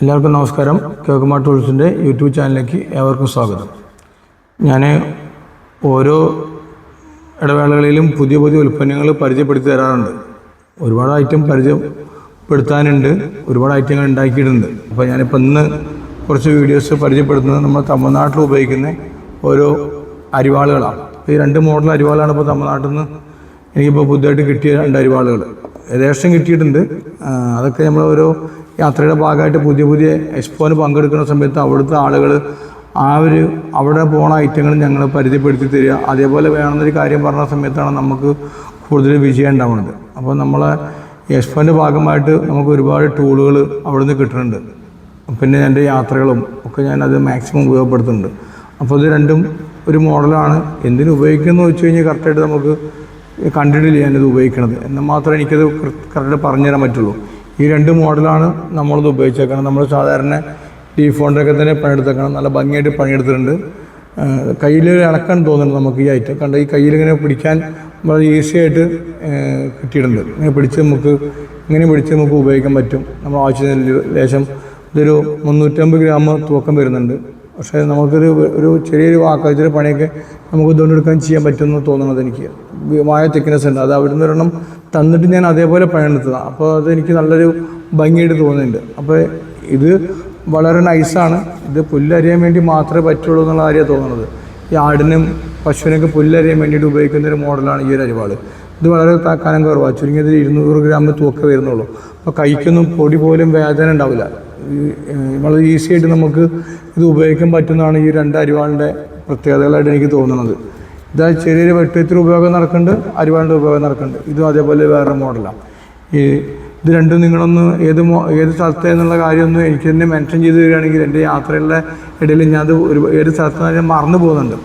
എല്ലാവർക്കും നമസ്കാരം. കേക്കുമാർ ടൂൾസിന്റെ യൂട്യൂബ് ചാനലിലേക്ക് ഏവർക്കും സ്വാഗതം. ഞാൻ ഓരോ ഇടവേളകളിലും പുതിയ പുതിയ ഉൽപ്പന്നങ്ങൾ പരിചയപ്പെടുത്തി തരാറുണ്ട്. ഒരുപാട് ഐറ്റം പരിചയപ്പെടുത്താനുണ്ട്. ഒരുപാട് ഐറ്റങ്ങൾ ഉണ്ടാക്കിയിട്ടുണ്ട്. അപ്പോൾ ഞാനിപ്പോൾ ഇന്ന് കുറച്ച് വീഡിയോസ് പരിചയപ്പെടുത്തുന്നത് നമ്മൾ തമിഴ്നാട്ടിൽ ഉപയോഗിക്കുന്ന ഓരോ അരിവാളുകളാണ്. ഈ രണ്ട് മോഡൽ അരിവാളാണ് ഇപ്പോൾ തമിഴ്നാട്ടിൽ നിന്ന് എനിക്കിപ്പോൾ പുതിയതായിട്ട് കിട്ടിയ രണ്ട് അരിവാളുകൾ ഏകദേശം കിട്ടിയിട്ടുണ്ട്. അതൊക്കെ നമ്മൾ ഓരോ യാത്രയുടെ ഭാഗമായിട്ട് പുതിയ പുതിയ എക്സ്പോന് പങ്കെടുക്കുന്ന സമയത്ത് അവിടുത്തെ ആളുകൾ ആ ഒരു അവിടെ പോണ ഐറ്റങ്ങൾ ഞങ്ങൾ പരിധിപ്പെടുത്തി തരിക. അതേപോലെ വേണമെന്നൊരു കാര്യം പറഞ്ഞ സമയത്താണ് നമുക്ക് കൂടുതൽ വിജയം ഉണ്ടാവുന്നത്. അപ്പോൾ നമ്മളെ എക്സ്പോന്റെ ഭാഗമായിട്ട് നമുക്ക് ഒരുപാട് ടൂളുകൾ അവിടുന്ന് കിട്ടുന്നുണ്ട്. പിന്നെ എന്റെ യാത്രകളും ഒക്കെ ഞാനത് മാക്സിമം ഉപയോഗപ്പെടുത്തുന്നുണ്ട്. അപ്പോൾ ഇത് രണ്ടും ഒരു മോഡലാണ്. എന്തിനു ഉപയോഗിക്കുന്നു വെച്ച് കഴിഞ്ഞാൽ കറക്റ്റായിട്ട് നമുക്ക് കണ്ടിട്ടില്ല ഞാനിത് ഉപയോഗിക്കണത്. എന്നാൽ മാത്രമേ എനിക്കത് പറഞ്ഞു തരാൻ പറ്റുള്ളൂ. ഈ രണ്ട് മോഡലാണ് നമ്മളിത് ഉപയോഗിച്ചേക്കണം നമ്മൾ സാധാരണ ഡീഫോണ്ടൊക്കെ തന്നെ പണിയെടുത്തേക്കണം. നല്ല ഭംഗിയായിട്ട് പണിയെടുത്തിട്ടുണ്ട്. കയ്യിൽ ഇളക്കാൻ തോന്നുന്നുണ്ട് നമുക്ക് ഈ ഐറ്റം. കണ്ട ഈ കയ്യിൽ ഇങ്ങനെ പിടിക്കാൻ വളരെ ഈസി ആയിട്ട് കിട്ടിയിട്ടുണ്ട്. ഇങ്ങനെ പിടിച്ച് നമുക്ക് ഇങ്ങനെ പിടിച്ച് നമുക്ക് ഉപയോഗിക്കാൻ പറ്റും. നമ്മൾ ആവശ്യത്തിന് ലേശം ഇതൊരു മുന്നൂറ്റമ്പത് ഗ്രാം തൂക്കം വരുന്നുണ്ട്. പക്ഷേ നമുക്കൊരു ഒരു ചെറിയൊരു വാക്ക് ചെറിയ പണിയൊക്കെ നമുക്ക് ഇതുകൊണ്ട് എടുക്കാൻ ചെയ്യാൻ പറ്റുമെന്ന് തോന്നുന്നത് എനിക്ക്. മായ തിക്നെസ് ഉണ്ട്. അത് അവിടുന്ന് ഒരെണ്ണം തന്നിട്ട് ഞാൻ അതേപോലെ പണിയെടുത്തതാണ് അപ്പോൾ അതെനിക്ക് നല്ലൊരു ഭംഗിയായിട്ട് തോന്നുന്നുണ്ട്. അപ്പോൾ ഇത് വളരെ നൈസാണ്. ഇത് പുല്ലരിയാൻ വേണ്ടി മാത്രമേ പറ്റുള്ളൂ എന്നുള്ള കാര്യമാണ് തോന്നുന്നത് ഈ ആടിനും പശുവിനൊക്കെ പുല്ലരിയാൻ വേണ്ടിയിട്ട് ഉപയോഗിക്കുന്ന ഒരു മോഡലാണ് ഈ ഒരു അരിവാൾ. ഇത് വളരെ കനം കുറവാണ് ചുരുങ്ങിയത് ഇരുന്നൂറ് ഗ്രാം തൂക്കം വരുന്നുള്ളൂ. അപ്പോൾ കൈക്കൊന്നും പൊടി പോലും വേദന ഉണ്ടാവില്ല. വളരെ ഈസി ആയിട്ട് നമുക്ക് ഇത് ഉപയോഗിക്കാൻ പറ്റുന്നതാണ് ഈ രണ്ട് അരിവാളിന്റെ പ്രത്യേകതകളായിട്ട് എനിക്ക് തോന്നുന്നത്. ഇതാ ചെറിയൊരു വെട്ടത്തിൽ ഉപയോഗം നടക്കുന്നുണ്ട് അരിവാളിന്റെ ഉപയോഗം നടക്കുന്നുണ്ട്. ഇതും അതേപോലെ വേറെ മോഡലാണ്. ഈ ഇത് രണ്ടും നിങ്ങളൊന്ന് ഏത് മോ ഏത് സ്ഥലത്തെ എന്നുള്ള കാര്യമൊന്നും എനിക്ക് തന്നെ മെൻഷൻ ചെയ്ത് തരികയാണെങ്കിൽ എന്റെ യാത്രയുടെ ഇടയിൽ ഞാൻ അത് ഒരു ഏത് സ്ഥലത്ത് ഞാൻ മറന്നു പോകുന്നുണ്ട്.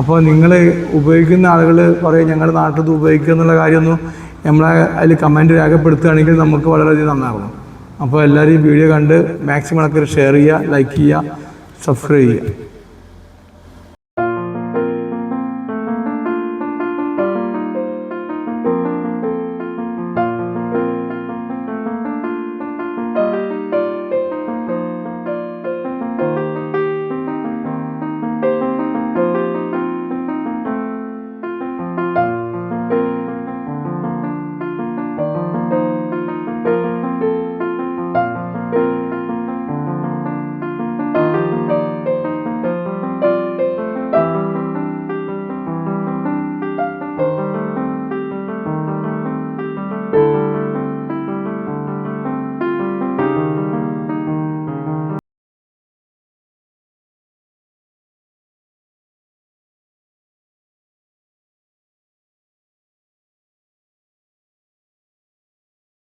അപ്പോൾ നിങ്ങൾ ഉപയോഗിക്കുന്ന ആളുകൾ പറയും ഞങ്ങളുടെ നാട്ടിൽ ഇത് ഉപയോഗിക്കുക എന്നുള്ള കാര്യമൊന്നും നമ്മളെ അതിൽ കമന്റ് രേഖപ്പെടുത്തുകയാണെങ്കിൽ നമുക്ക് വളരെയധികം നന്നാകും. അപ്പോൾ എല്ലാവരും വീഡിയോ കണ്ട് മാക്സിമം ആൾക്കാർ ഷെയർ ചെയ്യുക ലൈക്ക് ചെയ്യുക സബ്സ്ക്രൈബ് ചെയ്യുക.